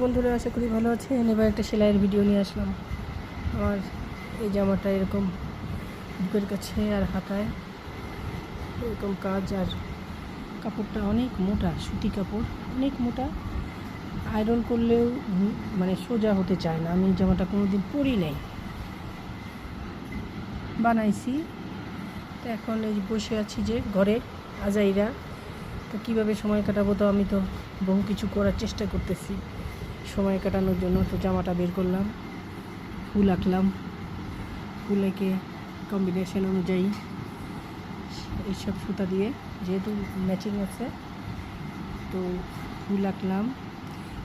বন্ধুরা, আশা করি ভালো আছেন। এবার একটা সেলাইয়ের ভিডিও নিয়ে আসলাম। আমার এই জামাটা এরকম বুকের কাছে আর হাতায়, এরকম কাজ আর কাপড়টা অনেক মোটা, সুতি কাপড়, অনেক মোটা। আয়রন করলেও মানে সোজা হতে চায় না। আমি জামাটা কোনো দিন পরি নাই। বানাইছি। তো এখন এই বসে আছি যে ঘরে আজাইরা। তো কীভাবে সময় কাটাবো তো আমি তো বহু কিছু করার চেষ্টা করতেছি। সময় কাটানোর জন্য তো জামাটা বের করলাম, ফুল আঁকলাম। ফুল এঁকে কম্বিনেশন অনুযায়ী এইসব সুতা দিয়ে যেহেতু ম্যাচিং আছে, তো ফুল আঁকলাম।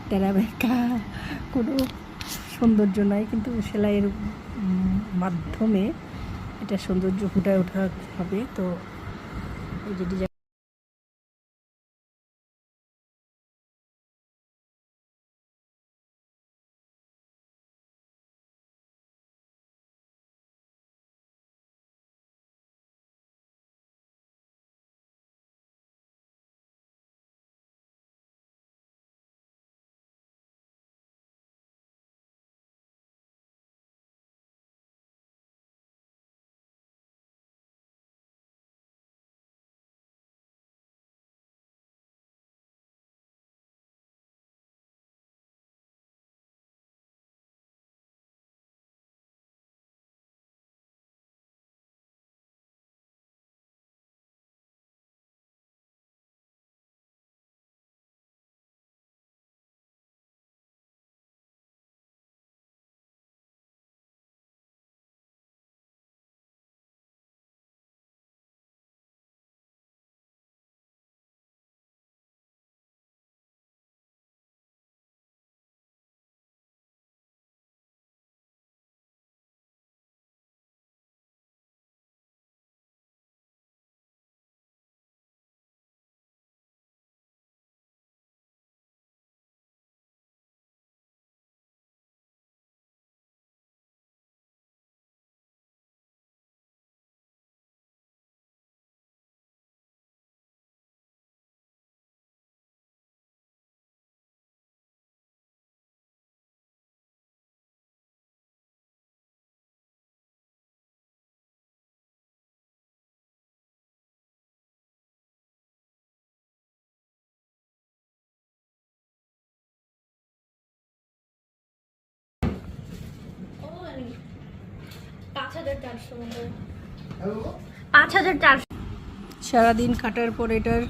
তেরা বেঁকা, কোনো সৌন্দর্য নাই, কিন্তু সেলাইয়ের মাধ্যমে এটা সৌন্দর্য ফুটায় ওঠা হবে। তো এই যে ডিজাইন পাঁচ হাজার চারশো সারাদিন কাটার পর এটার